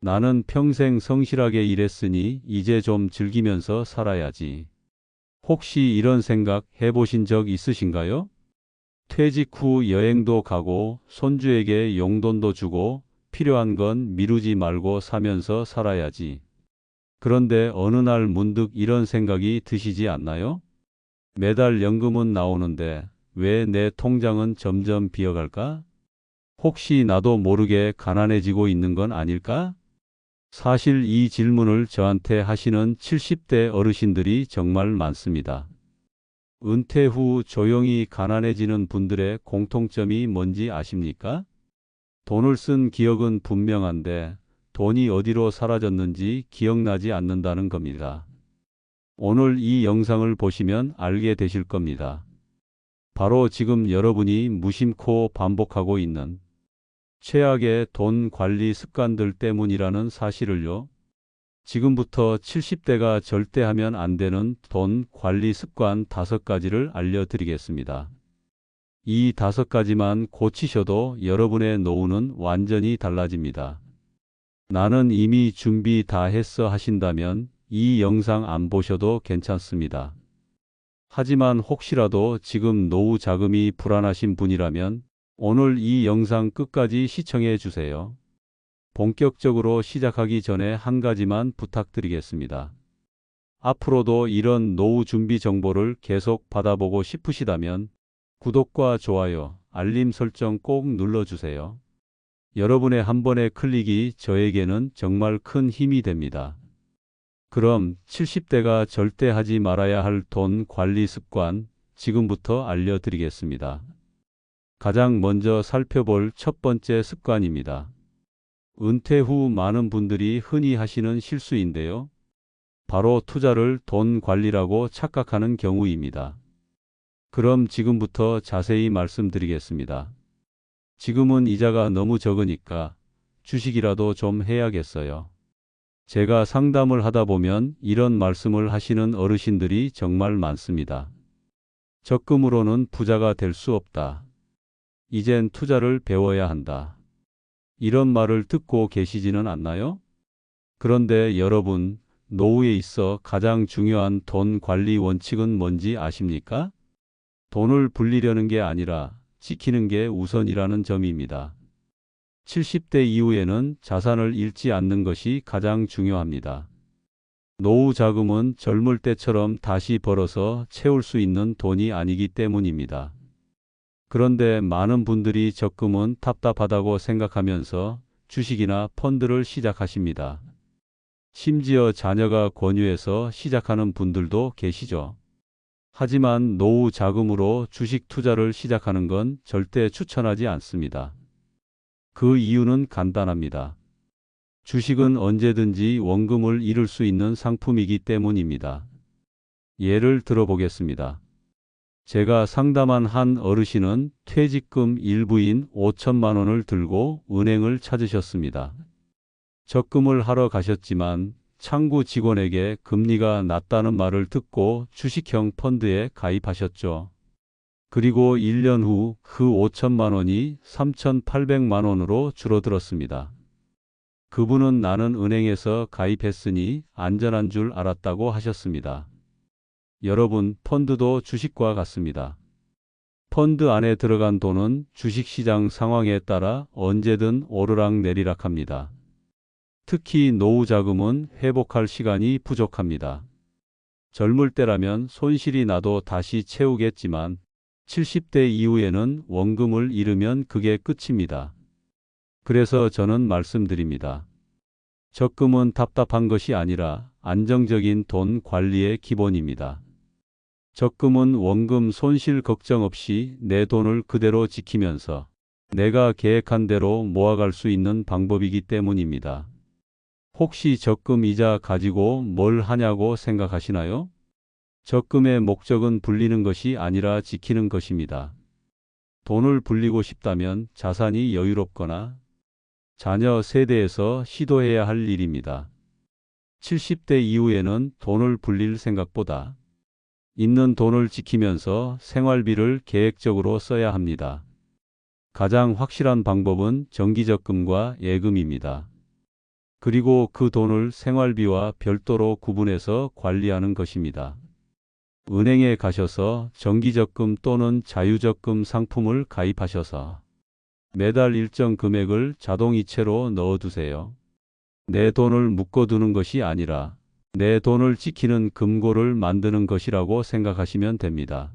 나는 평생 성실하게 일했으니 이제 좀 즐기면서 살아야지. 혹시 이런 생각 해보신 적 있으신가요? 퇴직 후 여행도 가고 손주에게 용돈도 주고 필요한 건 미루지 말고 사면서 살아야지. 그런데 어느 날 문득 이런 생각이 드시지 않나요? 매달 연금은 나오는데 왜 내 통장은 점점 비어갈까? 혹시 나도 모르게 가난해지고 있는 건 아닐까? 사실 이 질문을 저한테 하시는 70대 어르신들이 정말 많습니다. 은퇴 후 조용히 가난해지는 분들의 공통점이 뭔지 아십니까? 돈을 쓴 기억은 분명한데 돈이 어디로 사라졌는지 기억나지 않는다는 겁니다. 오늘 이 영상을 보시면 알게 되실 겁니다. 바로 지금 여러분이 무심코 반복하고 있는 최악의 돈 관리 습관들 때문이라는 사실을요. 지금부터 70대가 절대 하면 안 되는 돈 관리 습관 다섯 가지를 알려드리겠습니다. 이 다섯 가지만 고치셔도 여러분의 노후는 완전히 달라집니다. 나는 이미 준비 다 했어 하신다면 이 영상 안 보셔도 괜찮습니다. 하지만 혹시라도 지금 노후 자금이 불안하신 분이라면 오늘 이 영상 끝까지 시청해 주세요. 본격적으로 시작하기 전에 한 가지만 부탁드리겠습니다. 앞으로도 이런 노후 준비 정보를 계속 받아보고 싶으시다면 구독과 좋아요, 알림 설정 꼭 눌러주세요. 여러분의 한 번의 클릭이 저에게는 정말 큰 힘이 됩니다. 그럼 70대가 절대 하지 말아야 할 돈 관리 습관 지금부터 알려드리겠습니다. 가장 먼저 살펴볼 첫 번째 습관입니다. 은퇴 후 많은 분들이 흔히 하시는 실수인데요. 바로 투자를 돈 관리라고 착각하는 경우입니다. 그럼 지금부터 자세히 말씀드리겠습니다. 지금은 이자가 너무 적으니까 주식이라도 좀 해야겠어요. 제가 상담을 하다 보면 이런 말씀을 하시는 어르신들이 정말 많습니다. 적금으로는 부자가 될 수 없다. 이젠 투자를 배워야 한다. 이런 말을 듣고 계시지는 않나요? 그런데 여러분, 노후에 있어 가장 중요한 돈 관리 원칙은 뭔지 아십니까? 돈을 불리려는 게 아니라 지키는 게 우선이라는 점입니다. 70대 이후에는 자산을 잃지 않는 것이 가장 중요합니다. 노후 자금은 젊을 때처럼 다시 벌어서 채울 수 있는 돈이 아니기 때문입니다. 그런데 많은 분들이 적금은 답답하다고 생각하면서 주식이나 펀드를 시작하십니다. 심지어 자녀가 권유해서 시작하는 분들도 계시죠. 하지만 노후 자금으로 주식 투자를 시작하는 건 절대 추천하지 않습니다. 그 이유는 간단합니다. 주식은 언제든지 원금을 잃을 수 있는 상품이기 때문입니다. 예를 들어보겠습니다. 제가 상담한 한 어르신은 퇴직금 일부인 5천만 원을 들고 은행을 찾으셨습니다. 적금을 하러 가셨지만 창구 직원에게 금리가 낮다는 말을 듣고 주식형 펀드에 가입하셨죠. 그리고 1년 후 그 5천만 원이 3,800만 원으로 줄어들었습니다. 그분은 나는 은행에서 가입했으니 안전한 줄 알았다고 하셨습니다. 여러분, 펀드도 주식과 같습니다. 펀드 안에 들어간 돈은 주식시장 상황에 따라 언제든 오르락 내리락 합니다. 특히 노후 자금은 회복할 시간이 부족합니다. 젊을 때라면 손실이 나도 다시 채우겠지만 70대 이후에는 원금을 잃으면 그게 끝입니다. 그래서 저는 말씀드립니다. 적금은 답답한 것이 아니라 안정적인 돈 관리의 기본입니다. 적금은 원금 손실 걱정 없이 내 돈을 그대로 지키면서 내가 계획한 대로 모아갈 수 있는 방법이기 때문입니다. 혹시 적금 이자 가지고 뭘 하냐고 생각하시나요? 적금의 목적은 불리는 것이 아니라 지키는 것입니다. 돈을 불리고 싶다면 자산이 여유롭거나 자녀 세대에서 시도해야 할 일입니다. 70대 이후에는 돈을 불릴 생각보다 있는 돈을 지키면서 생활비를 계획적으로 써야 합니다. 가장 확실한 방법은 정기적금과 예금입니다. 그리고 그 돈을 생활비와 별도로 구분해서 관리하는 것입니다. 은행에 가셔서 정기적금 또는 자유적금 상품을 가입하셔서 매달 일정 금액을 자동이체로 넣어두세요. 내 돈을 묶어두는 것이 아니라 내 돈을 지키는 금고를 만드는 것이라고 생각하시면 됩니다.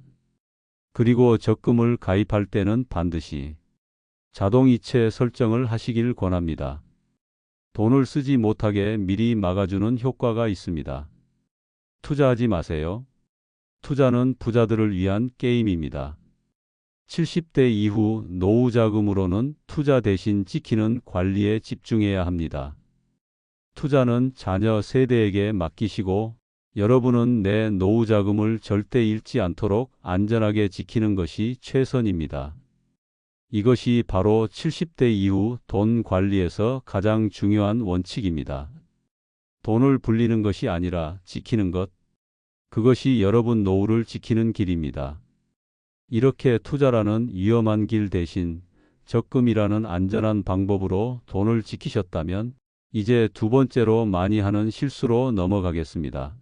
그리고 적금을 가입할 때는 반드시 자동이체 설정을 하시길 권합니다. 돈을 쓰지 못하게 미리 막아주는 효과가 있습니다. 투자하지 마세요. 투자는 부자들을 위한 게임입니다. 70대 이후 노후 자금으로는 투자 대신 지키는 관리에 집중해야 합니다. 투자는 자녀 세대에게 맡기시고 여러분은 내 노후 자금을 절대 잃지 않도록 안전하게 지키는 것이 최선입니다. 이것이 바로 70대 이후 돈 관리에서 가장 중요한 원칙입니다. 돈을 불리는 것이 아니라 지키는 것. 그것이 여러분 노후를 지키는 길입니다. 이렇게 투자라는 위험한 길 대신 적금이라는 안전한 방법으로 돈을 지키셨다면 이제 두 번째로 많이 하는 실수로 넘어가겠습니다.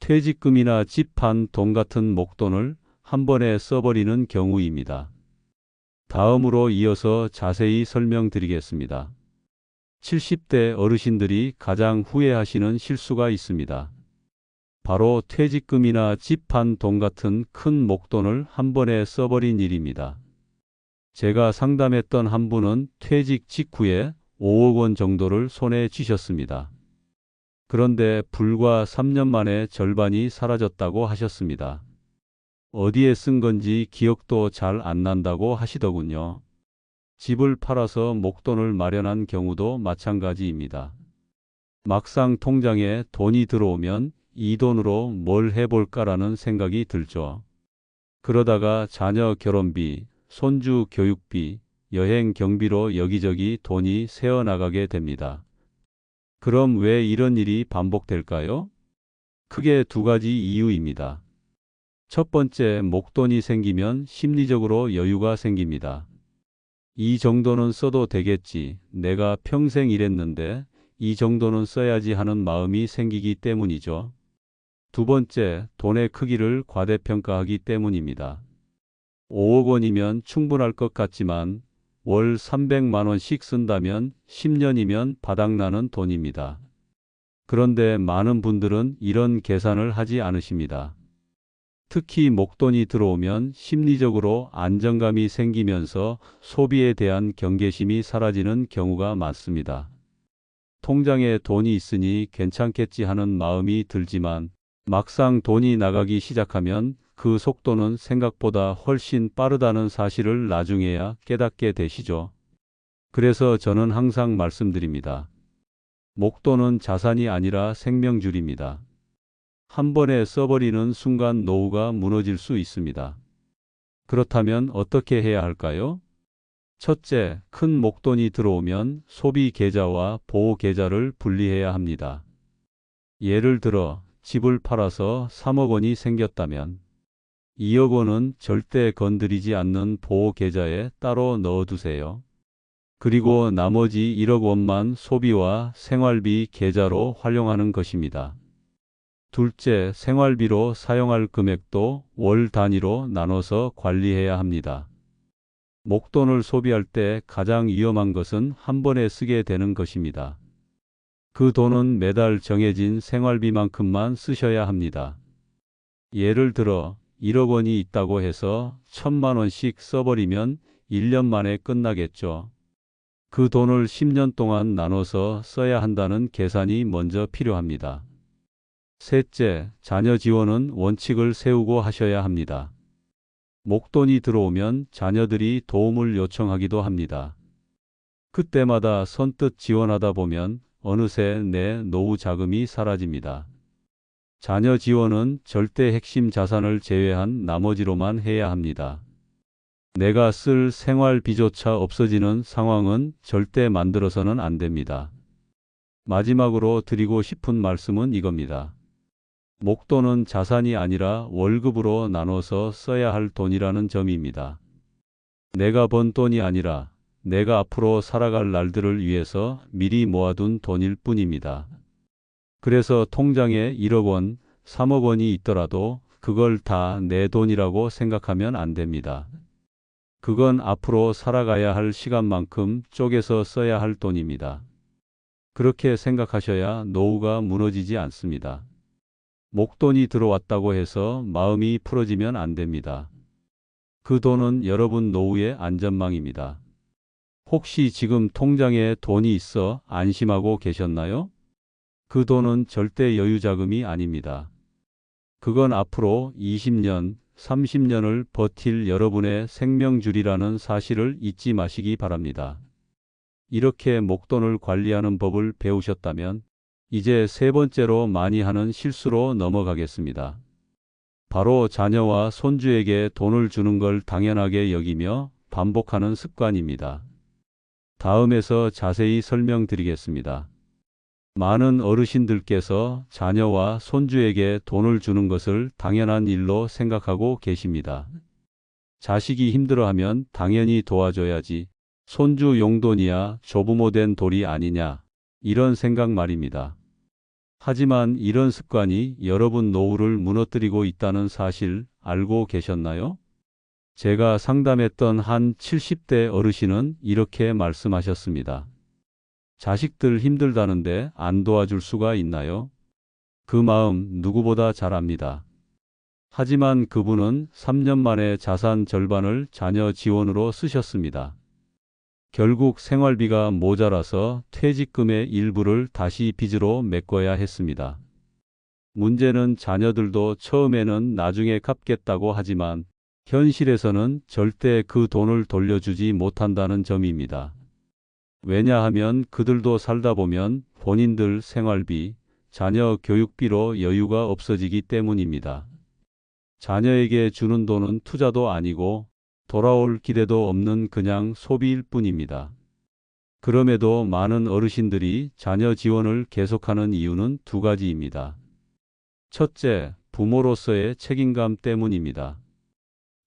퇴직금이나 집판돈 같은 목돈을 한 번에 써버리는 경우입니다. 다음으로 이어서 자세히 설명드리겠습니다. 70대 어르신들이 가장 후회하시는 실수가 있습니다. 바로 퇴직금이나 집판돈 같은 큰 목돈을 한 번에 써버린 일입니다. 제가 상담했던 한 분은 퇴직 직후에 5억 원 정도를 손에 쥐셨습니다. 그런데 불과 3년 만에 절반이 사라졌다고 하셨습니다. 어디에 쓴 건지 기억도 잘 안 난다고 하시더군요. 집을 팔아서 목돈을 마련한 경우도 마찬가지입니다. 막상 통장에 돈이 들어오면 이 돈으로 뭘 해볼까라는 생각이 들죠. 그러다가 자녀 결혼비, 손주 교육비, 여행 경비로 여기저기 돈이 새어나가게 됩니다. 그럼 왜 이런 일이 반복될까요? 크게 두 가지 이유입니다. 첫 번째, 목돈이 생기면 심리적으로 여유가 생깁니다. 이 정도는 써도 되겠지. 내가 평생 일했는데 이 정도는 써야지 하는 마음이 생기기 때문이죠. 두 번째, 돈의 크기를 과대평가하기 때문입니다. 5억 원이면 충분할 것 같지만 월 300만 원씩 쓴다면 10년이면 바닥나는 돈입니다. 그런데 많은 분들은 이런 계산을 하지 않으십니다. 특히 목돈이 들어오면 심리적으로 안정감이 생기면서 소비에 대한 경계심이 사라지는 경우가 많습니다. 통장에 돈이 있으니 괜찮겠지 하는 마음이 들지만 막상 돈이 나가기 시작하면 그 속도는 생각보다 훨씬 빠르다는 사실을 나중에야 깨닫게 되시죠. 그래서 저는 항상 말씀드립니다. 목돈은 자산이 아니라 생명줄입니다. 한 번에 써버리는 순간 노후가 무너질 수 있습니다. 그렇다면 어떻게 해야 할까요? 첫째, 큰 목돈이 들어오면 소비 계좌와 보호 계좌를 분리해야 합니다. 예를 들어 집을 팔아서 3억 원이 생겼다면 2억 원은 절대 건드리지 않는 보호 계좌에 따로 넣어두세요. 그리고 나머지 1억 원만 소비와 생활비 계좌로 활용하는 것입니다. 둘째, 생활비로 사용할 금액도 월 단위로 나눠서 관리해야 합니다. 목돈을 소비할 때 가장 위험한 것은 한 번에 쓰게 되는 것입니다. 그 돈은 매달 정해진 생활비만큼만 쓰셔야 합니다. 예를 들어 1억 원이 있다고 해서 천만 원씩 써버리면 1년 만에 끝나겠죠. 그 돈을 10년 동안 나눠서 써야 한다는 계산이 먼저 필요합니다. 셋째, 자녀 지원은 원칙을 세우고 하셔야 합니다. 목돈이 들어오면 자녀들이 도움을 요청하기도 합니다. 그때마다 선뜻 지원하다 보면 어느새 내 노후 자금이 사라집니다. 자녀 지원은 절대 핵심 자산을 제외한 나머지로만 해야 합니다. 내가 쓸 생활비조차 없어지는 상황은 절대 만들어서는 안 됩니다. 마지막으로 드리고 싶은 말씀은 이겁니다. 목돈은 자산이 아니라 월급으로 나눠서 써야 할 돈이라는 점입니다. 내가 번 돈이 아니라 내가 앞으로 살아갈 날들을 위해서 미리 모아둔 돈일 뿐입니다. 그래서 통장에 1억 원, 3억 원이 있더라도 그걸 다 내 돈이라고 생각하면 안 됩니다. 그건 앞으로 살아가야 할 시간만큼 쪼개서 써야 할 돈입니다. 그렇게 생각하셔야 노후가 무너지지 않습니다. 목돈이 들어왔다고 해서 마음이 풀어지면 안 됩니다. 그 돈은 여러분 노후의 안전망입니다. 혹시 지금 통장에 돈이 있어 안심하고 계셨나요? 그 돈은 절대 여유자금이 아닙니다. 그건 앞으로 20년, 30년을 버틸 여러분의 생명줄이라는 사실을 잊지 마시기 바랍니다. 이렇게 목돈을 관리하는 법을 배우셨다면 이제 세 번째로 많이 하는 실수로 넘어가겠습니다. 바로 자녀와 손주에게 돈을 주는 걸 당연하게 여기며 반복하는 습관입니다. 다음에서 자세히 설명드리겠습니다. 많은 어르신들께서 자녀와 손주에게 돈을 주는 것을 당연한 일로 생각하고 계십니다. 자식이 힘들어하면 당연히 도와줘야지. 손주 용돈이야 조부모 된 돌이 아니냐. 이런 생각 말입니다. 하지만 이런 습관이 여러분 노후를 무너뜨리고 있다는 사실 알고 계셨나요? 제가 상담했던 한 70대 어르신은 이렇게 말씀하셨습니다. 자식들 힘들다는데 안 도와줄 수가 있나요? 그 마음 누구보다 잘 압니다. 하지만 그분은 3년 만에 자산 절반을 자녀 지원으로 쓰셨습니다. 결국 생활비가 모자라서 퇴직금의 일부를 다시 빚으로 메꿔야 했습니다. 문제는 자녀들도 처음에는 나중에 갚겠다고 하지만 현실에서는 절대 그 돈을 돌려주지 못한다는 점입니다. 왜냐하면 그들도 살다 보면 본인들 생활비, 자녀 교육비로 여유가 없어지기 때문입니다. 자녀에게 주는 돈은 투자도 아니고 돌아올 기대도 없는 그냥 소비일 뿐입니다. 그럼에도 많은 어르신들이 자녀 지원을 계속하는 이유는 두 가지입니다. 첫째, 부모로서의 책임감 때문입니다.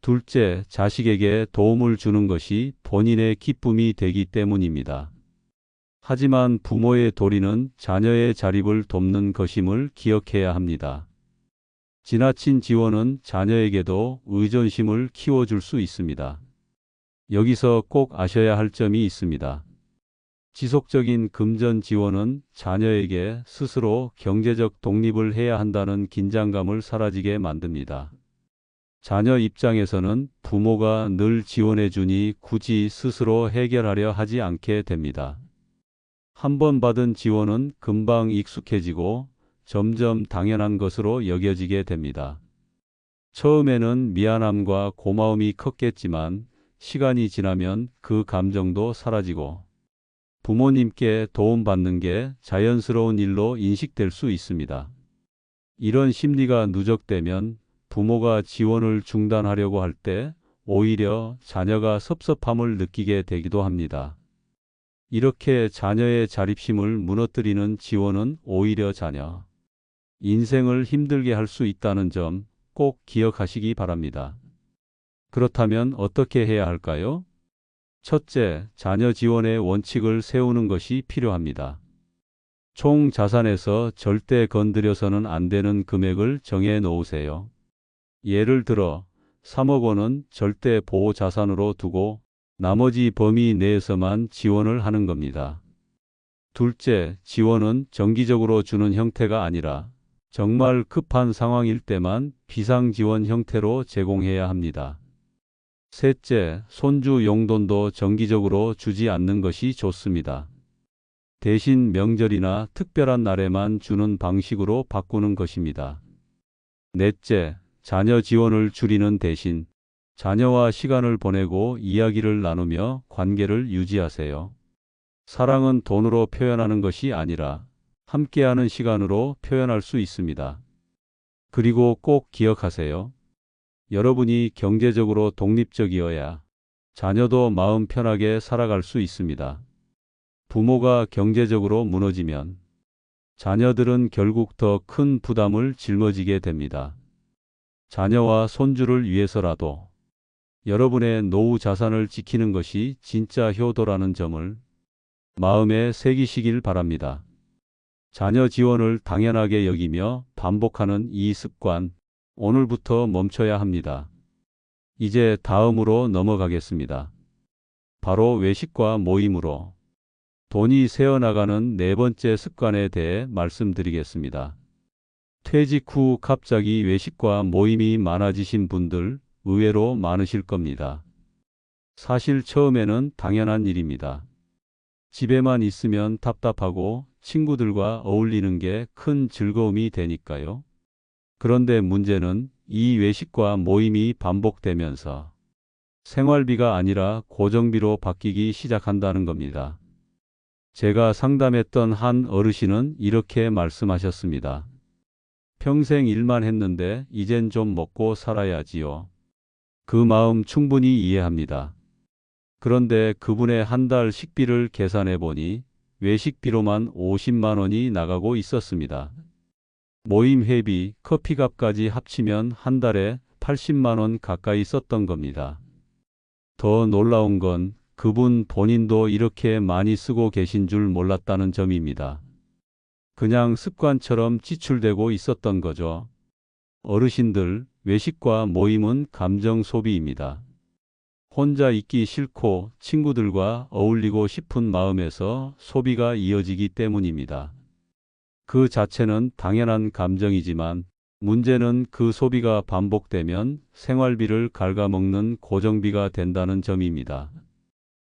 둘째, 자식에게 도움을 주는 것이 본인의 기쁨이 되기 때문입니다. 하지만 부모의 도리는 자녀의 자립을 돕는 것임을 기억해야 합니다. 지나친 지원은 자녀에게도 의존심을 키워줄 수 있습니다. 여기서 꼭 아셔야 할 점이 있습니다. 지속적인 금전 지원은 자녀에게 스스로 경제적 독립을 해야 한다는 긴장감을 사라지게 만듭니다. 자녀 입장에서는 부모가 늘 지원해 주니 굳이 스스로 해결하려 하지 않게 됩니다. 한번 받은 지원은 금방 익숙해지고 점점 당연한 것으로 여겨지게 됩니다. 처음에는 미안함과 고마움이 컸겠지만 시간이 지나면 그 감정도 사라지고 부모님께 도움받는 게 자연스러운 일로 인식될 수 있습니다. 이런 심리가 누적되면 부모가 지원을 중단하려고 할 때 오히려 자녀가 섭섭함을 느끼게 되기도 합니다. 이렇게 자녀의 자립심을 무너뜨리는 지원은 오히려 자녀, 인생을 힘들게 할 수 있다는 점 꼭 기억하시기 바랍니다. 그렇다면 어떻게 해야 할까요? 첫째, 자녀 지원의 원칙을 세우는 것이 필요합니다. 총 자산에서 절대 건드려서는 안 되는 금액을 정해 놓으세요. 예를 들어 3억 원은 절대 보호 자산으로 두고 나머지 범위 내에서만 지원을 하는 겁니다. 둘째, 지원은 정기적으로 주는 형태가 아니라 정말 급한 상황일 때만 비상 지원 형태로 제공해야 합니다. 셋째, 손주 용돈도 정기적으로 주지 않는 것이 좋습니다. 대신 명절이나 특별한 날에만 주는 방식으로 바꾸는 것입니다. 넷째, 자녀 지원을 줄이는 대신 자녀와 시간을 보내고 이야기를 나누며 관계를 유지하세요. 사랑은 돈으로 표현하는 것이 아니라 함께하는 시간으로 표현할 수 있습니다. 그리고 꼭 기억하세요. 여러분이 경제적으로 독립적이어야 자녀도 마음 편하게 살아갈 수 있습니다. 부모가 경제적으로 무너지면 자녀들은 결국 더 큰 부담을 짊어지게 됩니다. 자녀와 손주를 위해서라도 여러분의 노후 자산을 지키는 것이 진짜 효도라는 점을 마음에 새기시길 바랍니다. 자녀 지원을 당연하게 여기며 반복하는 이 습관, 오늘부터 멈춰야 합니다. 이제 다음으로 넘어가겠습니다. 바로 외식과 모임으로 돈이 새어나가는 네 번째 습관에 대해 말씀드리겠습니다. 퇴직 후 갑자기 외식과 모임이 많아지신 분들 의외로 많으실 겁니다. 사실 처음에는 당연한 일입니다. 집에만 있으면 답답하고 친구들과 어울리는 게 큰 즐거움이 되니까요. 그런데 문제는 이 외식과 모임이 반복되면서 생활비가 아니라 고정비로 바뀌기 시작한다는 겁니다. 제가 상담했던 한 어르신은 이렇게 말씀하셨습니다. 평생 일만 했는데 이젠 좀 먹고 살아야지요. 그 마음 충분히 이해합니다. 그런데 그분의 한 달 식비를 계산해 보니 외식비로만 50만 원이 나가고 있었습니다. 모임 회비, 커피값까지 합치면 한 달에 80만 원 가까이 썼던 겁니다. 더 놀라운 건 그분 본인도 이렇게 많이 쓰고 계신 줄 몰랐다는 점입니다. 그냥 습관처럼 지출되고 있었던 거죠. 어르신들, 외식과 모임은 감정 소비입니다. 혼자 있기 싫고 친구들과 어울리고 싶은 마음에서 소비가 이어지기 때문입니다. 그 자체는 당연한 감정이지만 문제는 그 소비가 반복되면 생활비를 갉아먹는 고정비가 된다는 점입니다.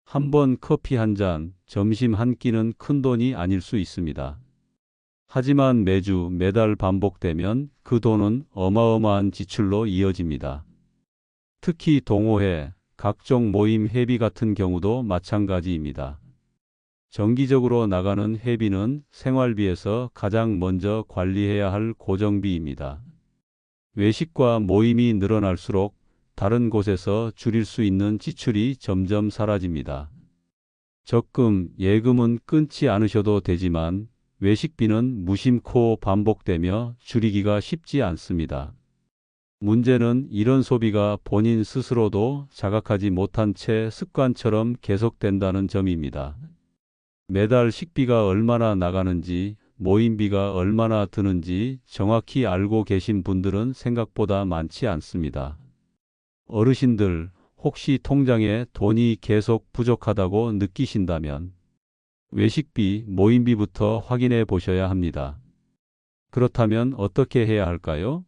한 번 커피 한 잔, 점심 한 끼는 큰 돈이 아닐 수 있습니다. 하지만 매주 매달 반복되면 그 돈은 어마어마한 지출로 이어집니다. 특히 동호회, 각종 모임 회비 같은 경우도 마찬가지입니다. 정기적으로 나가는 회비는 생활비에서 가장 먼저 관리해야 할 고정비입니다. 외식과 모임이 늘어날수록 다른 곳에서 줄일 수 있는 지출이 점점 사라집니다. 적금, 예금은 끊지 않으셔도 되지만 외식비는 무심코 반복되며 줄이기가 쉽지 않습니다. 문제는 이런 소비가 본인 스스로도 자각하지 못한 채 습관처럼 계속된다는 점입니다. 매달 식비가 얼마나 나가는지, 모임비가 얼마나 드는지 정확히 알고 계신 분들은 생각보다 많지 않습니다. 어르신들, 혹시 통장에 돈이 계속 부족하다고 느끼신다면 외식비, 모임비부터 확인해 보셔야 합니다. 그렇다면 어떻게 해야 할까요?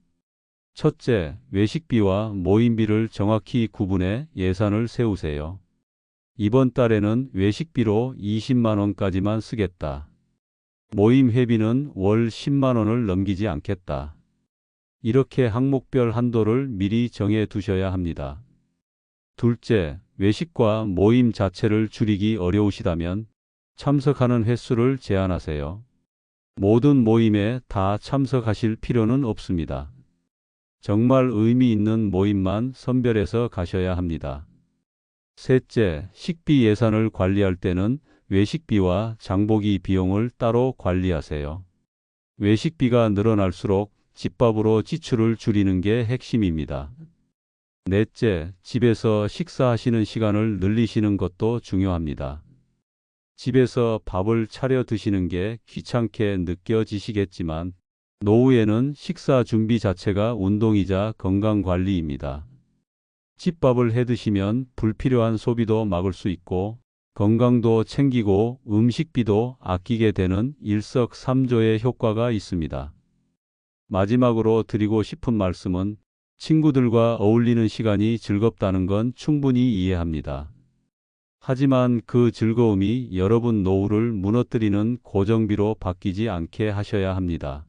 첫째, 외식비와 모임비를 정확히 구분해 예산을 세우세요. 이번 달에는 외식비로 20만 원까지만 쓰겠다. 모임 회비는 월 10만 원을 넘기지 않겠다. 이렇게 항목별 한도를 미리 정해 두셔야 합니다. 둘째, 외식과 모임 자체를 줄이기 어려우시다면 참석하는 횟수를 제한하세요. 모든 모임에 다 참석하실 필요는 없습니다. 정말 의미 있는 모임만 선별해서 가셔야 합니다. 셋째, 식비 예산을 관리할 때는 외식비와 장보기 비용을 따로 관리하세요. 외식비가 늘어날수록 집밥으로 지출을 줄이는 게 핵심입니다. 넷째, 집에서 식사하시는 시간을 늘리시는 것도 중요합니다. 집에서 밥을 차려 드시는 게 귀찮게 느껴지시겠지만 노후에는 식사 준비 자체가 운동이자 건강 관리입니다. 집밥을 해 드시면 불필요한 소비도 막을 수 있고 건강도 챙기고 음식비도 아끼게 되는 일석삼조의 효과가 있습니다. 마지막으로 드리고 싶은 말씀은 친구들과 어울리는 시간이 즐겁다는 건 충분히 이해합니다. 하지만 그 즐거움이 여러분 노후를 무너뜨리는 고정비로 바뀌지 않게 하셔야 합니다.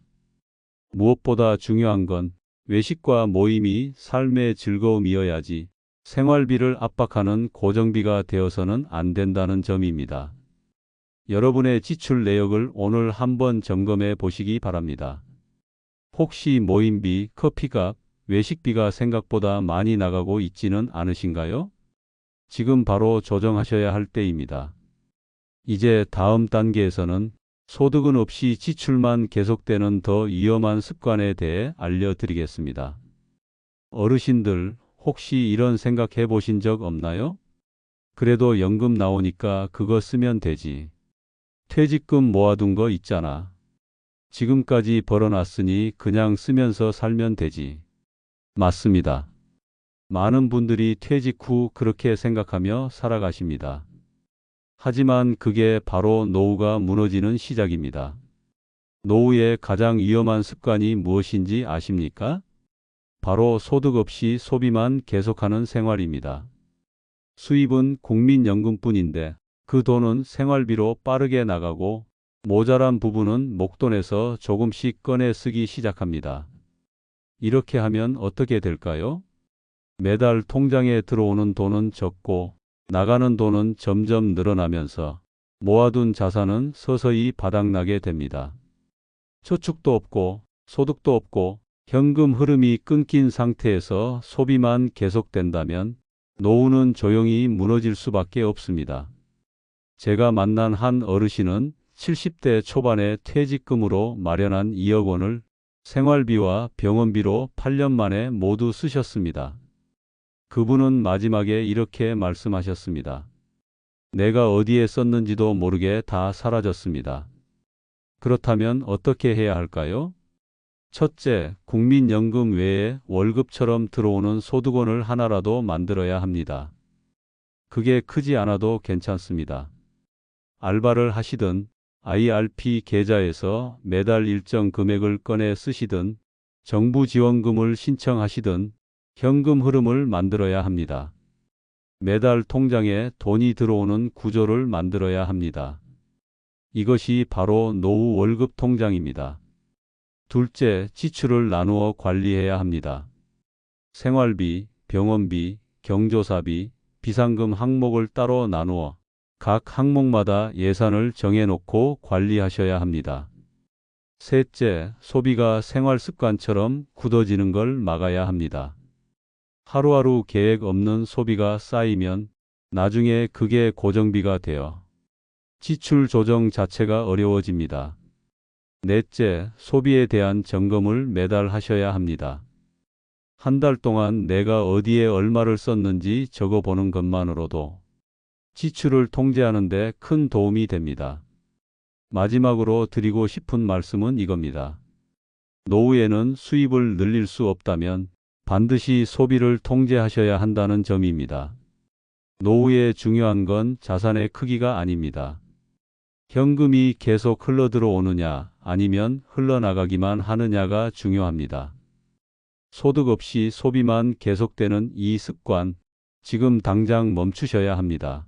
무엇보다 중요한 건 외식과 모임이 삶의 즐거움이어야지 생활비를 압박하는 고정비가 되어서는 안 된다는 점입니다. 여러분의 지출 내역을 오늘 한번 점검해 보시기 바랍니다. 혹시 모임비, 커피값, 외식비가 생각보다 많이 나가고 있지는 않으신가요? 지금 바로 조정하셔야 할 때입니다. 이제 다음 단계에서는 소득은 없이 지출만 계속되는 더 위험한 습관에 대해 알려드리겠습니다. 어르신들 혹시 이런 생각 해 보신 적 없나요? 그래도 연금 나오니까 그거 쓰면 되지. 퇴직금 모아둔 거 있잖아. 지금까지 벌어놨으니 그냥 쓰면서 살면 되지. 맞습니다. 많은 분들이 퇴직 후 그렇게 생각하며 살아가십니다. 하지만 그게 바로 노후가 무너지는 시작입니다. 노후의 가장 위험한 습관이 무엇인지 아십니까? 바로 소득 없이 소비만 계속하는 생활입니다. 수입은 국민연금뿐인데 그 돈은 생활비로 빠르게 나가고 모자란 부분은 목돈에서 조금씩 꺼내 쓰기 시작합니다. 이렇게 하면 어떻게 될까요? 매달 통장에 들어오는 돈은 적고 나가는 돈은 점점 늘어나면서 모아둔 자산은 서서히 바닥나게 됩니다. 저축도 없고 소득도 없고 현금 흐름이 끊긴 상태에서 소비만 계속된다면 노후는 조용히 무너질 수밖에 없습니다. 제가 만난 한 어르신은 70대 초반에 퇴직금으로 마련한 2억 원을 생활비와 병원비로 8년 만에 모두 쓰셨습니다. 그분은 마지막에 이렇게 말씀하셨습니다. 내가 어디에 썼는지도 모르게 다 사라졌습니다. 그렇다면 어떻게 해야 할까요? 첫째, 국민연금 외에 월급처럼 들어오는 소득원을 하나라도 만들어야 합니다. 그게 크지 않아도 괜찮습니다. 알바를 하시든 IRP 계좌에서 매달 일정 금액을 꺼내 쓰시든 정부 지원금을 신청하시든 현금 흐름을 만들어야 합니다. 매달 통장에 돈이 들어오는 구조를 만들어야 합니다. 이것이 바로 노후 월급 통장입니다. 둘째, 지출을 나누어 관리해야 합니다. 생활비, 병원비, 경조사비, 비상금 항목을 따로 나누어 각 항목마다 예산을 정해놓고 관리하셔야 합니다. 셋째, 소비가 생활 습관처럼 굳어지는 걸 막아야 합니다. 하루하루 계획 없는 소비가 쌓이면 나중에 그게 고정비가 되어 지출 조정 자체가 어려워집니다. 넷째, 소비에 대한 점검을 매달 하셔야 합니다. 한 달 동안 내가 어디에 얼마를 썼는지 적어보는 것만으로도 지출을 통제하는 데 큰 도움이 됩니다. 마지막으로 드리고 싶은 말씀은 이겁니다. 노후에는 수입을 늘릴 수 없다면 반드시 소비를 통제하셔야 한다는 점입니다. 노후에 중요한 건 자산의 크기가 아닙니다. 현금이 계속 흘러 들어오느냐 아니면 흘러나가기만 하느냐가 중요합니다. 소득 없이 소비만 계속되는 이 습관, 지금 당장 멈추셔야 합니다.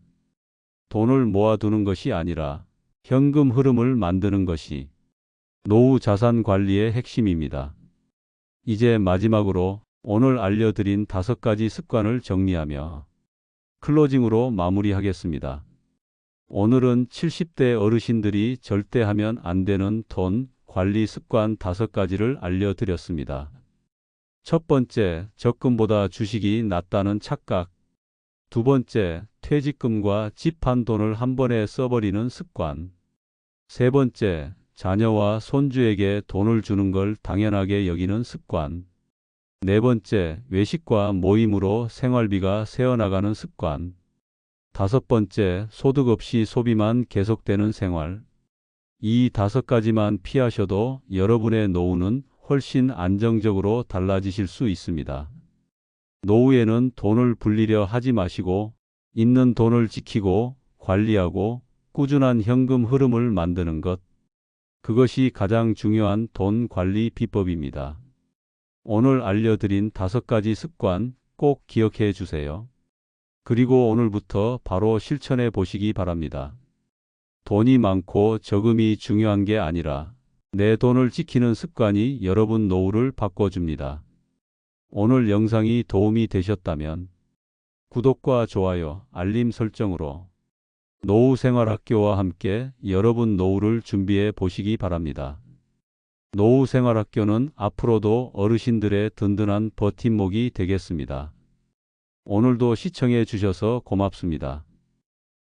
돈을 모아두는 것이 아니라 현금 흐름을 만드는 것이 노후 자산 관리의 핵심입니다. 이제 마지막으로 오늘 알려드린 다섯 가지 습관을 정리하며 클로징으로 마무리하겠습니다. 오늘은 70대 어르신들이 절대 하면 안 되는 돈 관리 습관 다섯 가지를 알려드렸습니다. 첫 번째, 적금보다 주식이 낫다는 착각. 두 번째, 퇴직금과 집한 돈을 한 번에 써버리는 습관. 세 번째, 자녀와 손주에게 돈을 주는 걸 당연하게 여기는 습관. 네 번째, 외식과 모임으로 생활비가 새어나가는 습관. 다섯 번째, 소득 없이 소비만 계속되는 생활. 이 다섯 가지만 피하셔도 여러분의 노후는 훨씬 안정적으로 달라지실 수 있습니다. 노후에는 돈을 불리려 하지 마시고 있는 돈을 지키고 관리하고 꾸준한 현금 흐름을 만드는 것. 그것이 가장 중요한 돈 관리 비법입니다. 오늘 알려드린 다섯 가지 습관 꼭 기억해 주세요. 그리고 오늘부터 바로 실천해 보시기 바랍니다. 돈이 많고 적음이 중요한 게 아니라 내 돈을 지키는 습관이 여러분 노후를 바꿔줍니다. 오늘 영상이 도움이 되셨다면 구독과 좋아요, 알림 설정으로 노후생활학교와 함께 여러분 노후를 준비해 보시기 바랍니다. 노후생활학교는 앞으로도 어르신들의 든든한 버팀목이 되겠습니다. 오늘도 시청해 주셔서 고맙습니다.